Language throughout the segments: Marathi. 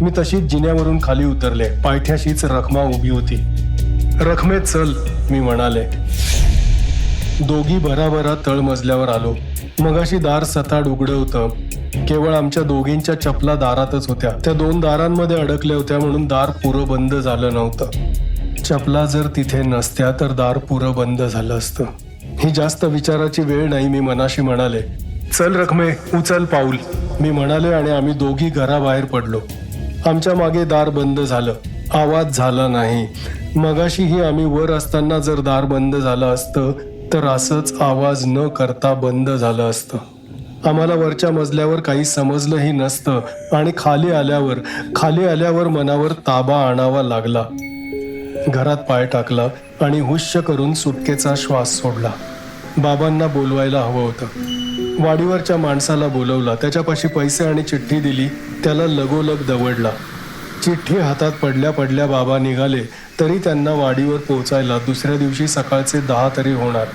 मी तशीच जिन्यावरून खाली उतरले. पायथ्याशीच रखमा उभी होती. रखमे चल मी म्हणाले. दोघी भराभरा तळमजल्यावर आलो. मगाशी दार सताड उघडं होतं. केवळ आमच्या दोघींच्या चपला दारातच होत्या. त्या दोन दारांमध्ये अडकल्या होत्या म्हणून दार पुरं बंद झालं नव्हतं. चपला जर तिथे नसत्या तर दार पुरं बंद झालं असतं. ही जास्त विचाराची वेळ नाही मी मनाशी म्हणाले. चल रखमे उचल पाऊल. मी म्हणाले आणि आम्ही दोघी घराबाहेर पडलो. आमच्या मागे दार बंद झालं. आवाज झाला नाही. मगाशीही आम्ही वर असताना जर दार बंद झालं असतं तर असंच आवाज न करता बंद झालं असतं. आम्हाला वरच्या मजल्यावर काही समजलंही नसतं आणि खाली आल्यावर खाली आल्यावर मनावर ताबा आणावा लागला. घरात पाय टाकला आणि हुश्य करून सुटकेचा श्वास सोडला. बाबांना बोलवायला हवं होतं. वाडीवरच्या माणसाला बोलवला. त्याच्यापाशी पैसे आणि चिठ्ठी दिली. त्याला लगोलग दवडला. चिठ्ठी हातात पडल्या पडल्या बाबा निघाले. तरी त्यांना वाडीवर पोहोचायला दुसऱ्या दिवशी सकाळचे दहा तरी होणार.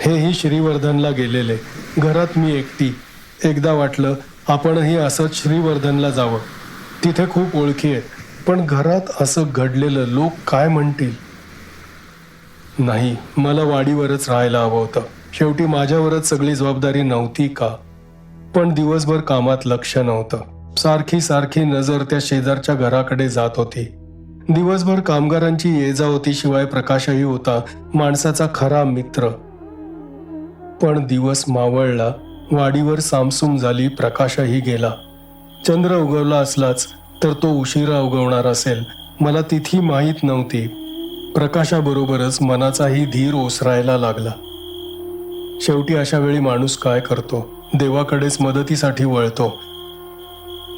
हेही श्रीवर्धनला गेलेले. घरात मी एकटी. एकदा वाटलं आपणही असंच श्रीवर्धनला जावं. तिथे खूप ओळखी आहेत पण घरात असं घडलेलं लोक काय म्हणतील? नाही मला वाडीवरच राहायला हवं होतं. शेवटी माझ्यावरच सगळी जबाबदारी नव्हती का? पण दिवसभर कामात लक्ष नव्हतं. सारखी सारखी नजर त्या शेजारच्या घराकडे जात होती. दिवसभर कामगारांची ये जा होती शिवाय प्रकाशही होता माणसाचा खरा मित्र. पण दिवस मावळला वाडीवर सामसूम झाली प्रकाशही गेला. चंद्र उगवला असलाच तर तो उशिरा उगवणार असेल मला तिथी माहीत नव्हती. प्रकाशाबरोबरच मनाचाही धीर ओसरायला लागला. शेवटी अशा वेळी माणूस काय करतो? देवाकडेच मदतीसाठी वळतो.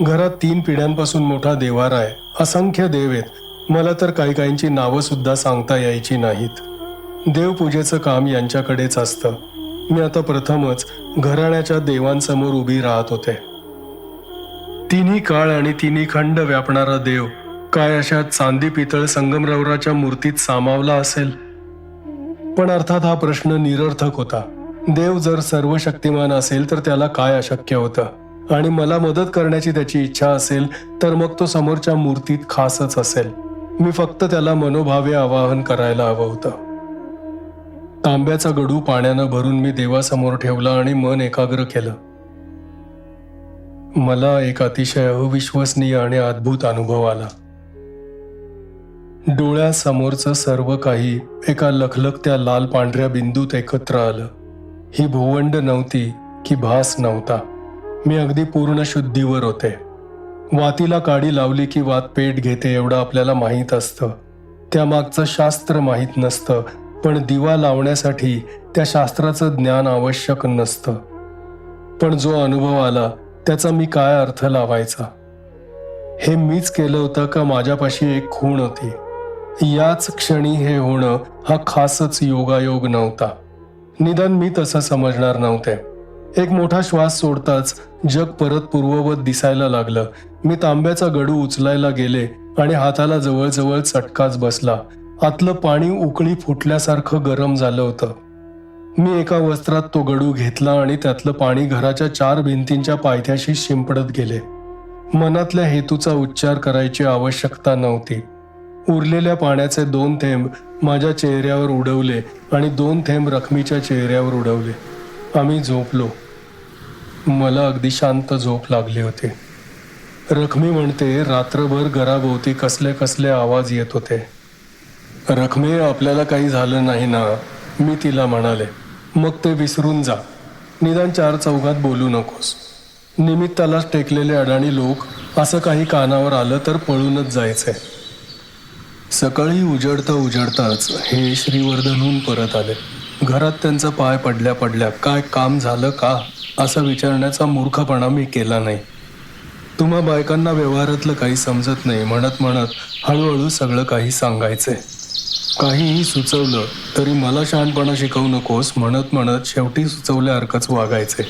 घरात तीन पिढ्यांपासून मोठा देवारा आहे. असंख्य देव आहेत. मला तर काही काहींची नावं सुद्धा सांगता यायची नाहीत. देवपूजेचं काम यांच्याकडेच असतं. मी आता प्रथमच घराण्याच्या देवांसमोर उभी राहत होते. तिन्ही काळ आणि तिन्ही खंड व्यापणारा देव काय अशा चांदी पितळ संगमरवराच्या मूर्तीत सामावला असेल? पण अर्थात हा प्रश्न निरर्थक होता. देव जर सर्व शक्तिमान असेल तर त्याला काय अशक्य होतं? आणि मला मदत करण्याची त्याची इच्छा असेल तर मग तो समोरच्या मूर्तीत खासच असेल. मी फक्त त्याला मनोभावे आवाहन करायला हवं होतं. तांब्याचा गडू पाण्यानं भरून मी देवासमोर ठेवला आणि मन एकाग्र केलं. मला एक अतिशय अविश्वसनीय आणि अद्भुत अनुभव आला. डोळ्यासमोरचं सर्व काही एका लखलखत्या लाल पांढऱ्या बिंदूत एकत्र आलं. ही भुवंड नव्हती की भास नव्हता. मी अगदी पूर्ण शुद्धीवर होते. वातीला काडी लावली की वात पेट घेते एवढं आपल्याला माहीत असतं. त्यामागचं शास्त्र माहीत नसतं पण दिवा लावण्यासाठी त्या शास्त्राचं ज्ञान आवश्यक नसतं. पण जो अनुभव आला त्याचा मी काय अर्थ लावायचा? हे मीच केलं होतं का माझ्यापाशी एक खूण होती? याच क्षणी हे होणं हा खासच योगायोग नव्हता. निदान मी तसं समजणार नव्हते. एक मोठा श्वास सोडताच जग परत पूर्ववत दिसायला लागलं. मी तांब्याचा गडू उचलायला गेले आणि हाताला जवळजवळ चटकाच बसला. आतलं पाणी उकळी फुटल्यासारखं गरम झालं होतं. मी एका वस्त्रात तो गडू घेतला आणि त्यातलं पाणी घराच्या चार भिंतींच्या पायथ्याशी शिंपडत गेले. मनातल्या हेतूचा उच्चार करायची आवश्यकता नव्हती. उरलेल्या पाण्याचे दोन थेंब माझ्या चेहऱ्यावर उडवले आणि दोन थेंब रखमीच्या चेहऱ्यावर उडवले. आम्ही झोपलो. मला अगदी शांत झोप लागली होती. रखमी म्हणते रात्रभर घराभोवती कसले कसले आवाज येत होते. रखमे आपल्याला काही झालं नाही ना? मी तिला म्हणाले. मग ते विसरून जा. निदान चार चौघात बोलू नकोस. निमित्तालाच टेकलेले अडाणी लोक असं काही कानावर आलं तर पळूनच जायचंय सकाळी उजडता उजडताच हे श्रीवर्धनहून परत आले. घरात त्यांचा पाय पडल्या पडल्या काय काम झालं का? असं विचारण्याचा मूर्खपणा मी केला नाही. तुम्हा बायकांना व्यवहारातलं काही समजत नाही म्हणत म्हणत हळूहळू सगळं काही सांगायचंय काहीही सुचवलं तरी मला शहाणपणा शिकवू नकोस म्हणत म्हणत शेवटी सुचवल्यासारखंच वागायचे.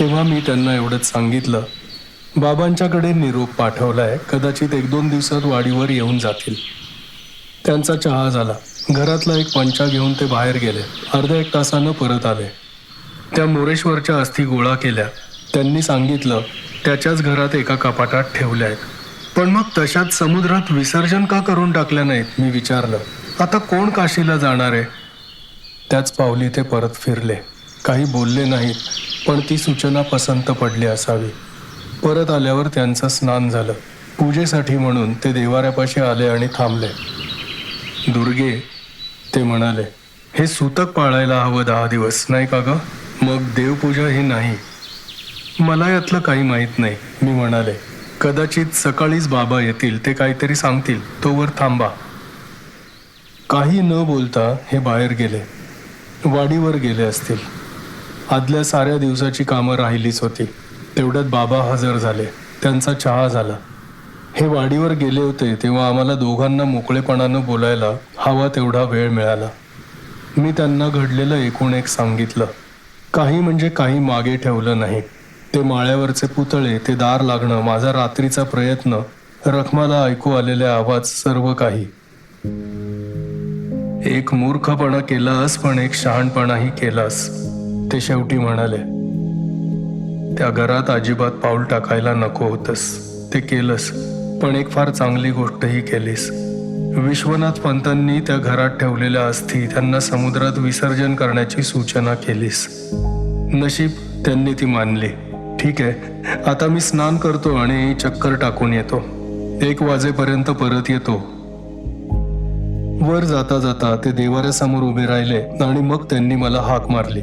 तेव्हा मी त्यांना एवढंच सांगितलं. बाबांच्याकडे निरोप पाठवलाय कदाचित एक दोन दिवसात वाडीवर येऊन जातील. त्यांचा चहा झाला. घरातला एक पंचा घेऊन ते बाहेर गेले. अर्ध्या एक तासानं परत आले. त्या मोरेश्वरच्या अस्थी गोळा केल्या. त्यांनी सांगितलं त्याच्याच घरात एका कपाटात ठेवल्या आहेत. पण मग तशात समुद्रात विसर्जन का करून टाकल्या नाहीत? मी विचारलं. आता कोण काशीला जाणार आहे? त्याच पावली ते परत फिरले. काही बोलले नाहीत पण ती सूचना पसंत पडली असावी. परत आल्यावर त्यांचं स्नान झालं. पूजेसाठी म्हणून ते देवाऱ्यापाशी आले आणि थांबले. दुर्गे ते म्हणाले हे सूतक पाळायला हवं दहा दिवस नाही का ग? मग देवपूजा ही नाही. मला यातलं काही माहीत नाही मी म्हणाले. कदाचित सकाळीच बाबा येतील ते काहीतरी सांगतील तोवर थांबा. काही न बोलता हे बाहेर गेले. वाडीवर गेले असतील. आदल्या साऱ्या दिवसाची कामं राहिलीच होती. तेवढ्यात बाबा हजर झाले. त्यांचा चहा झाला. हे वाडीवर गेले होते तेव्हा आम्हाला दोघांना मोकळेपणानं बोलायला हवा तेवढा वेळ मिळाला. मी त्यांना घडलेलं एकूण एक सांगितलं. काही म्हणजे काही मागे ठेवलं नाही. ते माळ्यावरचे पुतळे ते दार लागणं माझा रात्रीचा प्रयत्न रखमाला ऐकू आलेले आवाज सर्व काही. एक मूर्खपणा केलास पण एक शहाणपणाही केलास ते शेवटी म्हणाले. त्या घरात अजिबात पाऊल टाकायला नको होतस ते केलंस. पण एक फार चांगली गोष्टही केलीस. विश्वनाथ पंतांनी त्या घरात ठेवलेल्या अस्थी त्यांना समुद्रात विसर्जन करण्याची सूचना केलीस. नशीब त्यांनी ती मानली. ठीक आहे आता मी स्नान करतो आणि चक्कर टाकून येतो. एक वाजेपर्यंत परत येतो. वर जाता जाता ते देवाऱ्यासमोर उभे राहिले आणि मग त्यांनी मला हाक मारली.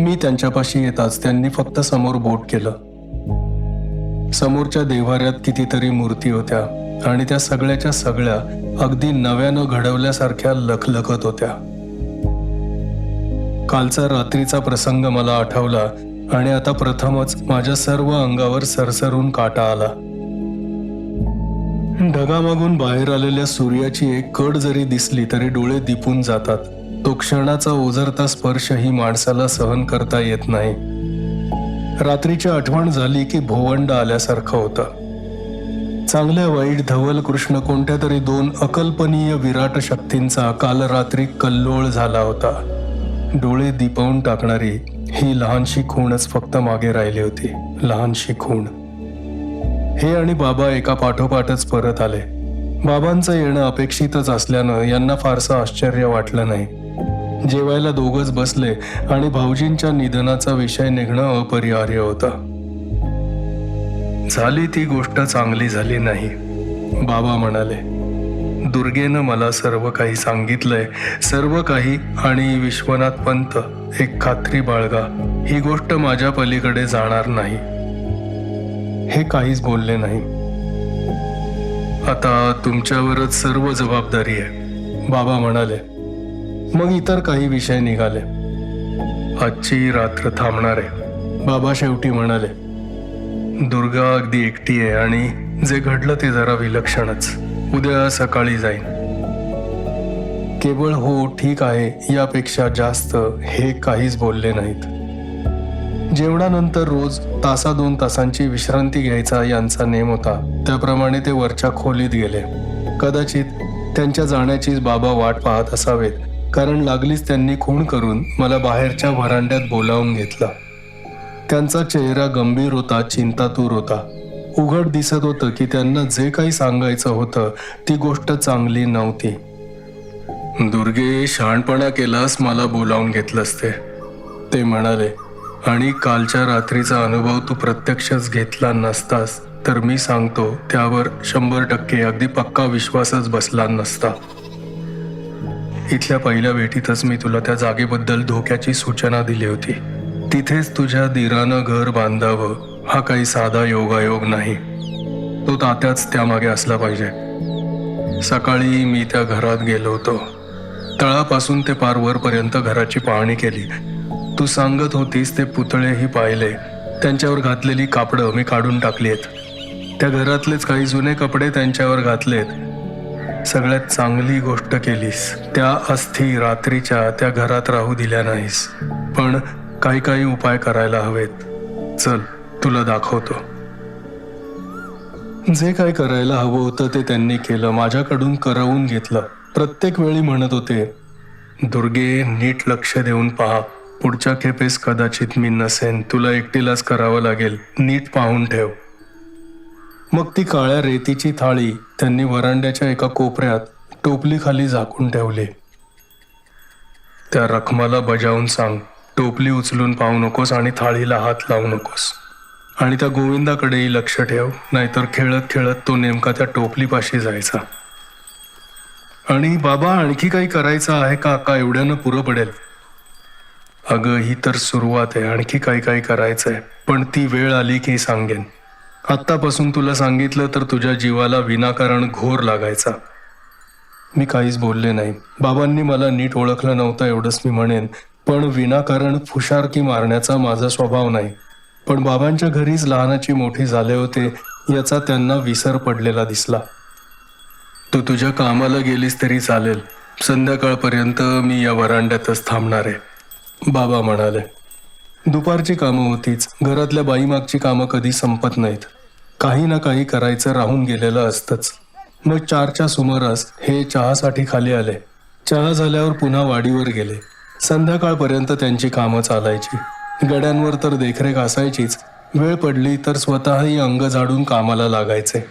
मी त्यांच्यापाशी येताच त्यांनी फक्त समोर बोट केलं. समोरच्या देवाऱ्यात कितीतरी मूर्ती होत्या आणि त्या सगळ्याच्या सगळ्या अगदी नव्यानं घडवल्यासारख्या लखलखत होत्या. कालचा रात्रीचा प्रसंग मला आठवला आणि आता प्रथमच माझ्या सर्व अंगावर सरसरून काटा आला. ढगामागून बाहेर आलेल्या सूर्याची एक कड जरी दिसली तरी डोळे दिपून जातात. तो क्षणाचा ओझरता स्पर्शही माणसाला सहन करता येत नाही. रात्रीची आठवण झाली की भोवंड आल्यासारखं होतं. चांगल्या वाईट धवल कृष्ण कोणत्या तरी दोन अकल्पनीय विराट शक्तींचा काल रात्री कल्लोळ झाला होता. डोळे दिपवून टाकणारी ही लहानशी खूणच फक्त मागे राहिली होती. लहानशी खूण. हे आणि बाबा एका पाठोपाठच परत आले. बाबांचं येणं अपेक्षितच असल्यानं यांना फारसं आश्चर्य वाटलं नाही. जेवायला दोघंच बसले आणि भाऊजींच्या निधनाचा विषय निघणं अपरिहार्य होतं. झाली ती गोष्ट चांगली झाली नाही. बाबा म्हणाले दुर्गेनं मला सर्व काही सांगितलंय. सर्व काही आणि विश्वनाथ पंत एक खात्री बाळगा ही गोष्ट माझ्या पलीकडे जाणार नाही. हे काहीच बोलले नाही. आता तुमच्यावरच सर्व जबाबदारी आहे बाबा म्हणाले. मग इतर काही विषय निघाले. आजची रात्र थांबणार. आहे बाबा शेवटी म्हणाले दुर्गा अगदी एकटी आहे आणि जे घडलं ते जरा विलक्षणच. उद्या सकाळी जाईन. केवळ हो ठीक आहे. यापेक्षा जास्त हे काहीच बोलले नाहीत. जेवणानंतर रोज तासा दोन तासांची विश्रांती घ्यायचा यांचा नेम होता. त्याप्रमाणे ते वरच्या खोलीत गेले. कदाचित त्यांच्या जाण्याचीच बाबा वाट पाहत असावेत. कारण लागलीच त्यांनी खूण करून मला बाहेरच्या व्हरांड्यात बोलावून घेतलं. त्यांचा चेहरा गंभीर होता चिंतातूर होता. उघड दिसत होतं की त्यांना जे काही सांगायचं होतं ती गोष्ट चांगली नव्हती. दुर्गे शहाणपणा केलास मला बोलावून घेतलंस ते ते म्हणाले. आणि कालच्या रात्रीचा अनुभव तू प्रत्यक्षच घेतला नसतास तर मी सांगतो त्यावर शंभर टक्के अगदी पक्का विश्वासच बसला नसता. इथल्या पहिल्या भेटीतच मी तुला त्या जागेबद्दल धोक्याची सूचना दिली होती. तिथेच तुझ्या दीरानं घर बांधावं हा काही साधा योगायोग नाही. तो तात्याच त्यामागे असला पाहिजे. सकाळी मी त्या घरात गेलो होतो. तळापासून ते पार वरपर्यंत घराची पाहणी केली. तू सांगत होतीस ते पुतळेही पाहिले. त्यांच्यावर घातलेली कापडं मी काढून टाकली आहेत त्या घरातलेच काही जुने कपडे त्यांच्यावर घातलेत. सगळ्यात चांगली गोष्ट केलीस. त्या अस्थी रात्रीच्या त्या घरात राहू दिल्या नाहीस. पण काही काही उपाय करायला हवेत. चल तुला दाखवतो. जे काय करायला हवं होतं ते त्यांनी केलं. माझ्याकडून करवून घेतलं. प्रत्येक वेळी म्हणत होते दुर्गे नीट लक्ष देऊन पहा. पुढच्या खेपेस कदाचित मी नसेन. तुला एकटीलाच करावं लागेल. नीट पाहून ठेव. मग ती काळ्या रेतीची थाळी त्यांनी वरांड्याच्या एका कोपऱ्यात टोपली खाली झाकून ठेवली. त्या रखमाला बजावून सांग टोपली उचलून पाहू नकोस आणि थाळीला हात लावू नकोस. आणि त्या गोविंदाकडेही लक्ष ठेव नाहीतर खेळत खेळत तो नेमका त्या टोपलीपाशी जायचा. आणि बाबा आणखी काही करायचं आहे का? का एवढ्यानं पुरं पडेल? अगं ही तर सुरुवात आहे आणखी काही काही करायचं आहे पण ती वेळ आली की सांगेन. आत्तापासून तुला सांगितलं तर तुझ्या जीवाला विनाकारण घोर लागायचा. मी काहीच बोलले नाही. बाबांनी मला नीट ओळखलं नव्हतं एवढंच मी म्हणेन पण विनाकारण फुशारकी मारण्याचा माझा स्वभाव नाही. पण बाबांच्या घरीच लहानाची मोठी झाले होते याचा त्यांना विसर पडलेला दिसला. तू तुझ्या कामाला गेलीस तरी चालेल. संध्याकाळपर्यंत मी या वरांड्यातच थांबणार आहे बाबा म्हणाले. दुपारची कामं होतीच. घरातल्या बाईमागची कामं कधी संपत नाहीत. काही ना काही करायचं राहून गेलेलं असतंच. मग चारच्या सुमारास हे चहासाठी खाली आले. चहा झाल्यावर पुन्हा वाडीवर गेले. संध्याकाळपर्यंत त्यांची कामं चालायची. गड्यांवर तर देखरेख असायचीच. वेळ पडली तर स्वतःही अंग झाडून कामाला लागायचे.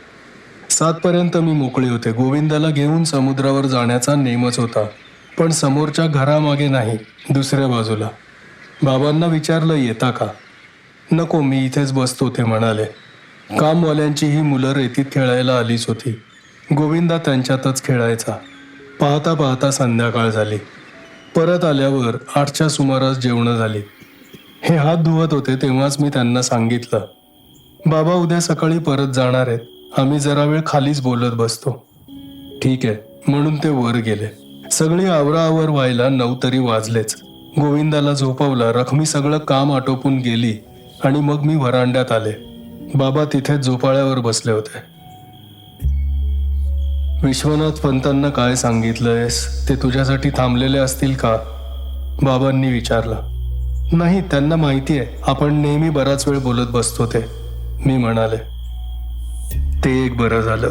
सातपर्यंत मी मोकळे होते. गोविंदाला घेऊन समुद्रावर जाण्याचा नेमच होता. पण समोरच्या घरामागे नाही दुसऱ्या बाजूला. बाबांना विचारलं येता का? नको मी इथेच बसतो ते म्हणाले. कामवाल्यांची ही मुलं रेतीत खेळायला आलीच होती. गोविंदा त्यांच्यातच खेळायचा. पाहता पाहता संध्याकाळ झाली. परत आल्यावर आठच्या सुमारास जेवणं झाली. हे हात धुवत होते तेव्हाच मी त्यांना सांगितलं बाबा उद्या सकाळी परत जाणार आहेत. आम्ही जरा वेळ खालीच बोलत बसतो. ठीक आहे. म्हणून ते वर गेले. सगळी आवराआवर व्हायला नऊ तरी वाजलेच. गोविंदाला झोपवला रखमी सगळं काम आटोपून गेली आणि मग मी व्हरांड्यात आले. बाबा तिथे झोपाळ्यावर बसले होते. विश्वनाथ पंतांना काय सांगितलंयस? ते तुझ्यासाठी थांबलेले असतील का? बाबांनी विचारलं. नाही त्यांना माहिती आहे आपण नेहमी बराच वेळ बोलत बसतो ते मी म्हणाले. ते एक बरं झालं.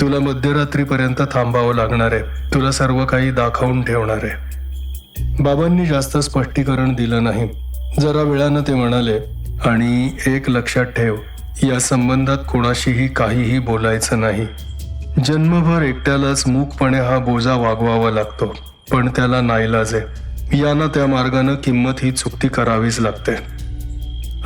तुला मध्यरात्रीपर्यंत थांबावं लागणार आहे. तुला सर्व काही दाखवून ठेवणार आहे. बाबांनी जास्त स्पष्टीकरण दिलं नाही. जरा वेळानं ते म्हणाले आणि एक लक्षात ठेव. या संबंधात कोणाशीही काहीही बोलायचं नाही. जन्मभर एकट्यालाच मूकपणे हा बोजा वागवावा लागतो पण त्याला नाईलाज आहे यानं त्या मार्गानं किंमत ही चुकती करावीच लागते.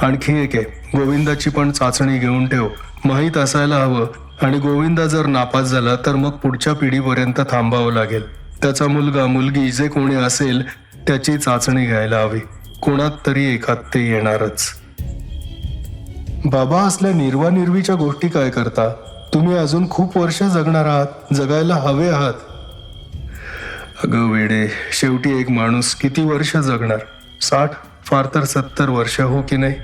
आणखी एक आहे गोविंदाची पण चाचणी घेऊन ठेव. माहीत असायला हवं आणि गोविंदा जर नापास झाला तर मग पुढच्या पिढीपर्यंत थांबावं लागेल. त्याचा मुलगा मुलगी जे कोणी असेल त्याची चाचणी घ्यायला हवी. कोणात तरी एकात ते येणारच. बाबा असल्या निर्वानिर्वीच्या गोष्टी काय करता? तुम्ही अजून खूप वर्ष जगणार आहात जगायला हवे आहात. अगं वेडे शेवटी एक माणूस किती वर्ष जगणार? साठ फार तर सत्तर वर्ष हो की नाही?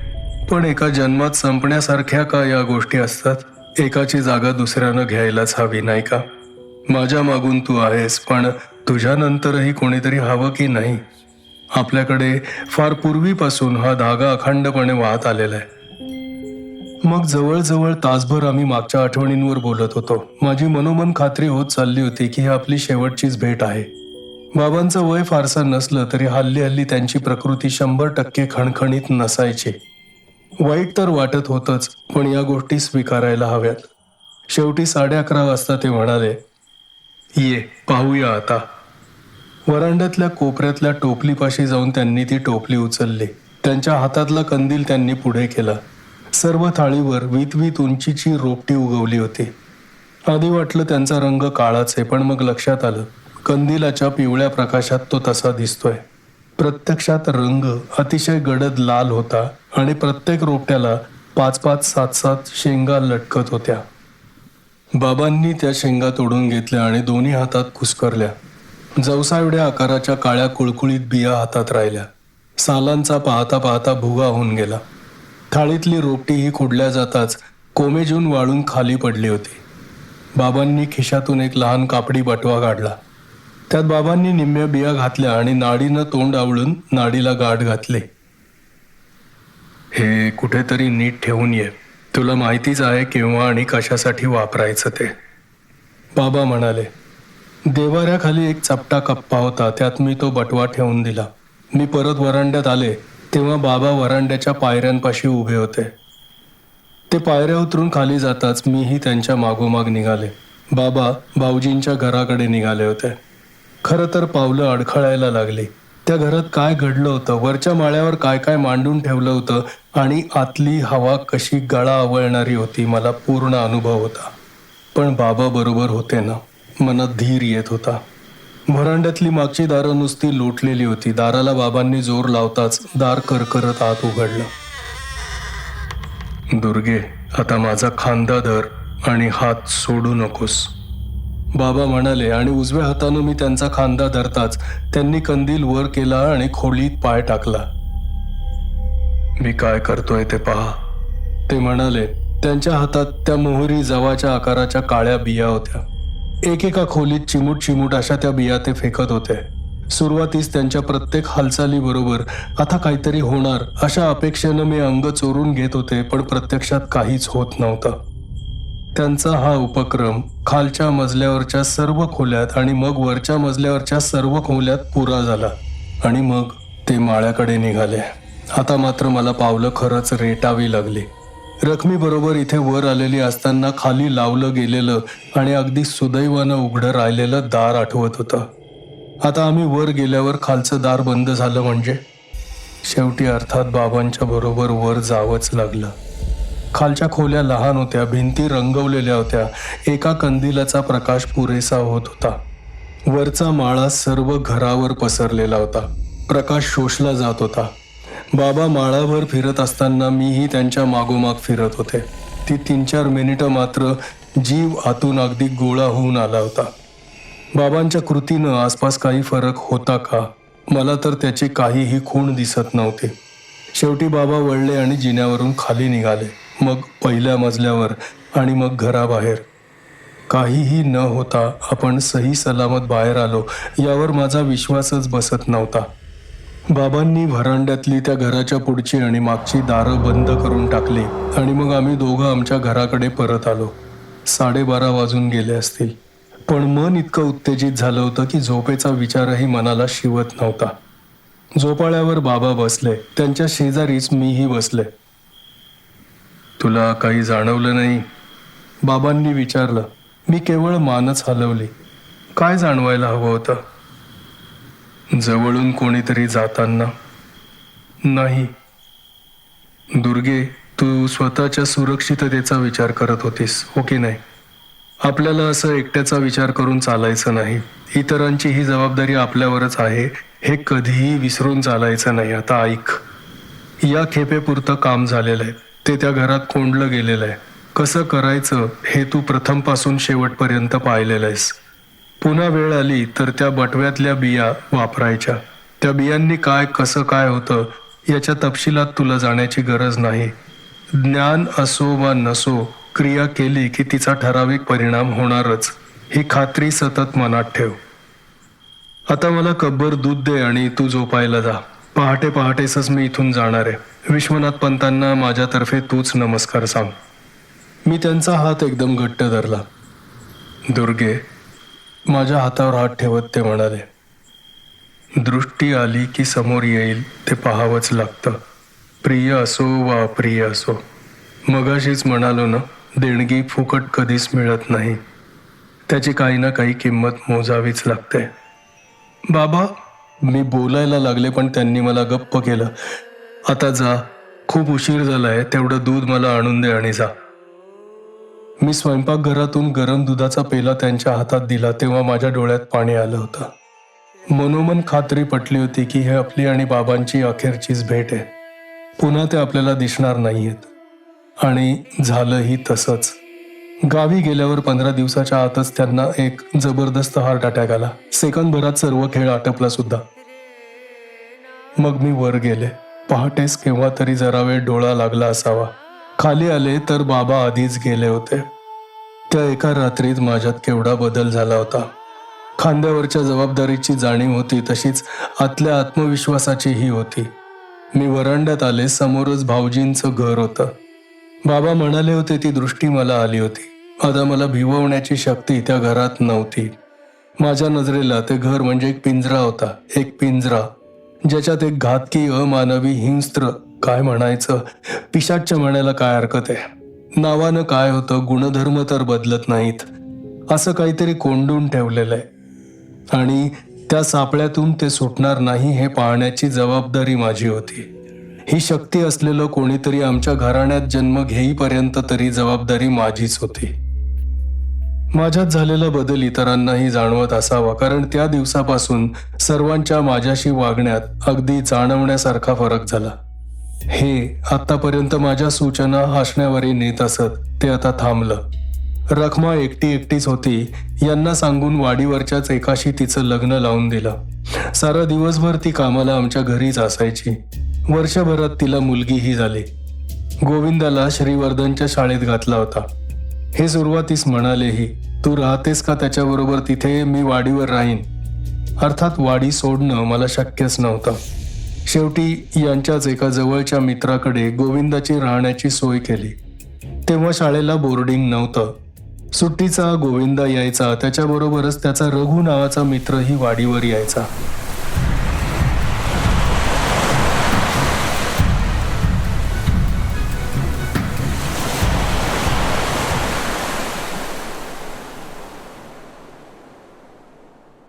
पण एका जन्मात संपण्यासारख्या का या गोष्टी असतात? एकाची जागा दुसऱ्यानं घ्यायलाच हवी नाही का? माझ्या मागून तू आहेस पण तुझ्यानंतरही कोणीतरी हवं की नाही? आपल्याकडे फार पूर्वीपासून हा धागा अखंडपणे वाहत आलेला आहे. मग जवळजवळ तासभर आम्ही मागच्या आठवणींवर बोलत होतो. माझी मनोमन खात्री होत चालली होती की ही आपली शेवटचीच भेट आहे. बाबांचं वय फारसं नसलं तरी हल्ली हल्ली त्यांची प्रकृती शंभर टक्के खणखणीत नसायची. वाईट तर वाटत होतंच पण या गोष्टी स्वीकारायला हव्यात. शेवटी साडे अकरा वाजता ते म्हणाले ये पाहूया आता. वरांड्यातल्या कोपऱ्यातल्या टोपलीपाशी जाऊन त्यांनी ती टोपली उचलली. त्यांच्या हातातला कंदील त्यांनी पुढे केला. सर्व थाळीवर वीतवीत उंचीची रोपटी उगवली होती. आधी वाटलं त्यांचा रंग काळाच आहे पण मग लक्षात आलं कंदिलाच्या पिवळ्या प्रकाशात तो तसा दिसतोय. प्रत्यक्षात रंग अतिशय गडद लाल होता आणि प्रत्येक रोपट्याला पाच पाच सात सात शेंगा लटकत होत्या. बाबांनी त्या शेंगा तोडून घेतल्या आणि दोन्ही हातात कुस्करल्या जवसाएवढ्या आकाराच्या काळ्या कुळकुळीत बिया हातात राहिल्या. सालांचा पाहता पाहता भुगा होऊन गेला. थाळीतली रोपटी ही खुडल्या जाताच कोमेजून वाळून खाली पडली होती. बाबांनी खिशातून एक लहान कापडी बटवा काढला. त्यात बाबांनी निम्म्या बिया घातल्या आणि नाडीनं तोंड आवळून नाडीला गाठ घातली. हे कुठेतरी नीट ठेवून ये. तुला माहितीच आहे केव्हा आणि कशासाठी वापरायचं ते. बाबा म्हणाले देवाऱ्याखाली एक चपटा कप्पा होता त्यात मी तो बटवा ठेवून दिला. मी परत वरांड्यात आले. तेव्हा बाबा वरांड्याच्या पायऱ्यांपाशी उभे होते. ते पायऱ्या उतरून खाली जाताच मीही त्यांच्या मागोमाग निघाले. बाबा भाऊजींच्या घराकडे निघाले होते. खरं तर पावलं अडखळायला लागली. त्या घरात काय घडलं होतं? वरच्या माळ्यावर काय काय मांडून ठेवलं होतं? आणि आतली हवा कशी गळा आवळणारी होती मला पूर्ण अनुभव होता. पण बाबा बरोबर होते ना. मनात धीर येत होता. व्हरांड्यातली मागची दारं नुसती लोटलेली होती. दाराला बाबांनी जोर लावताच दार करकरत आत उघडलं. दुर्गे आता माझा खांदा धर आणि हात सोडू नकोस. बाबा म्हणाले आणि उजव्या हातानं मी त्यांचा खांदा धरताच. त्यांनी कंदील वर केला आणि खोलीत पाय टाकला. मी काय करतोय ते पहा. ते म्हणाले त्यांच्या हातात त्या मोहरी जवाच्या आकाराच्या काळ्या बिया होत्या. एकेका खोलीत चिमूट चिमूट अशा त्या बिया ते फेकत होते. सुरुवातीस त्यांच्या प्रत्येक हालचालीबरोबर आता काहीतरी होणार अशा अपेक्षेनं मी अंग चोरून घेत होते पण प्रत्यक्षात काहीच होत नव्हतं. त्यांचा हा उपक्रम खालच्या मजल्यावरच्या सर्व खोल्यात आणि मग वरच्या मजल्यावरच्या सर्व खोल्यात पुरा झाला आणि मग ते माळ्याकडे निघाले. आता मात्र मला पावलं खरंच रेटावी लागली. रखमीबरोबर इथे वर आलेली असताना खाली लावलं गेलेलं आणि अगदी सुदैवानं उघडं राहिलेलं दार आठवत होतं. आता आम्ही वर गेल्यावर खालचं दार बंद झालं म्हणजे? शेवटी अर्थात बाबांच्या बरोबर वर जावंच लागलं. खालच्या खोल्या लहान होत्या भिंती रंगवलेल्या होत्या. एका कंदिलाचा प्रकाश पुरेसा होत होता. वरचा माळा सर्व घरावर पसरलेला होता. प्रकाश शोषला जात होता. बाबा माळावर फिरत असताना मीही त्यांच्या मागोमाग फिरत होते. ती तीन चार मिनिटं मात्र जीव आतून अगदी गोळा होऊन आला होता. बाबांच्या कृतीनं आसपास काही फरक होता का? मला तर त्याची काहीही खूण दिसत नव्हती. शेवटी बाबा वळले आणि जिन्यावरून खाली निघाले. मग पहिल्या मजल्यावर आणि मग घराबाहेर. काहीही न होता आपण सही सलामत बाहेर आलो यावर माझा विश्वासच बसत नव्हता. बाबांनी व्हरांड्यातली त्या घराच्या पुढची आणि मागची दारं बंद करून टाकली आणि मग आम्ही दोघं आमच्या घराकडे परत आलो. साडेबारा वाजून गेले असतील. पण मन इतकं उत्तेजित झालं होतं की झोपेचा विचारही मनाला शिवत नव्हता. झोपाळ्यावर बाबा बसले. त्यांच्या शेजारीच मीही बसले. तुला काही जाणवलं नाही? बाबांनी विचारलं. मी केवळ मानच हलवली. काय जाणवायला हवं होतं? जवळून कोणीतरी जाताना. नाही. दुर्गे तू स्वतःच्या सुरक्षिततेचा विचार करत होतीस हो की नाही? आपल्याला असं एकट्याचा विचार करून चालायचं नाही. इतरांची ही जबाबदारी आपल्यावरच आहे हे कधीही विसरून चालायचं नाही. आता ऐक. या खेपेपुरतं काम झालेलं आहे. ते त्या घरात कोंडलं गेलेलं आहे. कसं करायचं हे तू प्रथमपासून शेवटपर्यंत पाहिलेलं आहेस. पुन्हा वेळ आली तर त्या बटव्यातल्या बिया वापरायच्या. त्या बियांनी काय कसं काय होतं याच्या तपशिलात तुला जाण्याची गरज नाही. ज्ञान असो वा नसो क्रिया केली की तिचा ठराविक परिणाम होणारच. ही खात्री सतत मनात ठेव. आता मला कब्बर दूध दे आणि तू झोपायला जा. पहाटे पहाटेसच मी इथून जाणार आहे. विश्वनाथ पंतांना माझ्यातर्फे तूच नमस्कार सांग. मी त्यांचा हात एकदम घट्ट धरला. दुर्गे माझ्या हातावर हात ठेवत ते म्हणाले दृष्टी आली की समोर येईल ते पाहावंच लागतं. प्रिय असो वा अप्रिय असो. मगाशीच म्हणालो ना देणगी फुकट कधीच मिळत नाही. त्याची काही ना काही किंमत मोजावीच लागते. बाबा मी बोलायला लागले पण त्यांनी मला गप्प केलं. आता जा खूप उशीर झालाय तेवढं दूध मला आणून दे आणि जा. मी स्वयंपाकघरातून गरम दुधाचा पेला त्यांच्या हातात दिला तेव्हा माझ्या डोळ्यात पाणी आलं होतं. मनोमन खात्री पटली होती की हे आपली आणि बाबांची अखेरचीच भेट आहे. पुन्हा ते आपल्याला दिसणार नाहीयेत. आणि झालंही तसंच. गावी गेल्यावर पंधरा दिवसाच्या आतच त्यांना एक जबरदस्त हार्ट अटॅक आला. सेकंदभरात सर्व खेळ आटपला सुद्धा. मग मी वर गेले. पहाटेस केव्हा तरी जरा वेळ डोळा लागला असावा. खाली आले तर बाबा आधीच गेले होते. त्या एका रात्रीत माझ्यात केवढा बदल झाला होता. खांद्यावरच्या जबाबदारीची जाणीव होती तशीच आतल्या आत्मविश्वासाचीही होती. मी वरांड्यात आले समोरच भाऊजींचं घर होतं. बाबा म्हणाले होते ती दृष्टी मला आली होती. आता मला भिववण्याची शक्ती त्या घरात नव्हती. माझ्या नजरेला ते घर म्हणजे एक पिंजरा होता एक पिंजरा ज्याच्यात एक घातकी अमानवी हिंस्त्र काय म्हणायचं? पिशाच म्हणायला काय हरकत आहे? नावानं काय होतं? गुणधर्म तर बदलत नाहीत. असं काहीतरी कोंडून ठेवलेलं आहे. आणि त्या सापळ्यातून ते सुटणार नाही हे पाहण्याची जबाबदारी माझी होती. ही शक्ती असलेलं कोणीतरी आमच्या घराण्यात जन्म घेईपर्यंत तरी जबाबदारी माझीच होती. माझ्यात झालेला बदल इतरांनाही जाणवत असावा कारण त्या दिवसापासून सर्वांच्या माझ्याशी वागण्यात अगदी जाणवण्यासारखा फरक झाला. हे आतापर्यंत माझ्या सूचना हसण्यावरही नेत असत. ते आता थांबलं. रखमा एकटी एकटीच होती. यांना सांगून वाडीवरच्याच एकाशी तिचं लग्न लावून दिलं. सारा दिवसभर ती कामाला आमच्या घरीच असायची. वर्षभरात तिला मुलगीही झाली. गोविंदाला श्रीवर्धनच्या शाळेत घातला होता. हे सुरुवातीस म्हणालेही तू राहतेस का त्याच्याबरोबर? तिथे मी वाडीवर राहीन. अर्थात वाडी सोडणं मला शक्यच नव्हतं. शेवटी यांच्याच एका जवळच्या मित्राकडे गोविंदाची राहण्याची सोय केली. तेव्हा शाळेला बोर्डिंग नव्हतं. सुट्टीचा गोविंदा यायचा त्याच्याबरोबरच त्याचा रघु नावाचा मित्रही वाडीवर यायचा.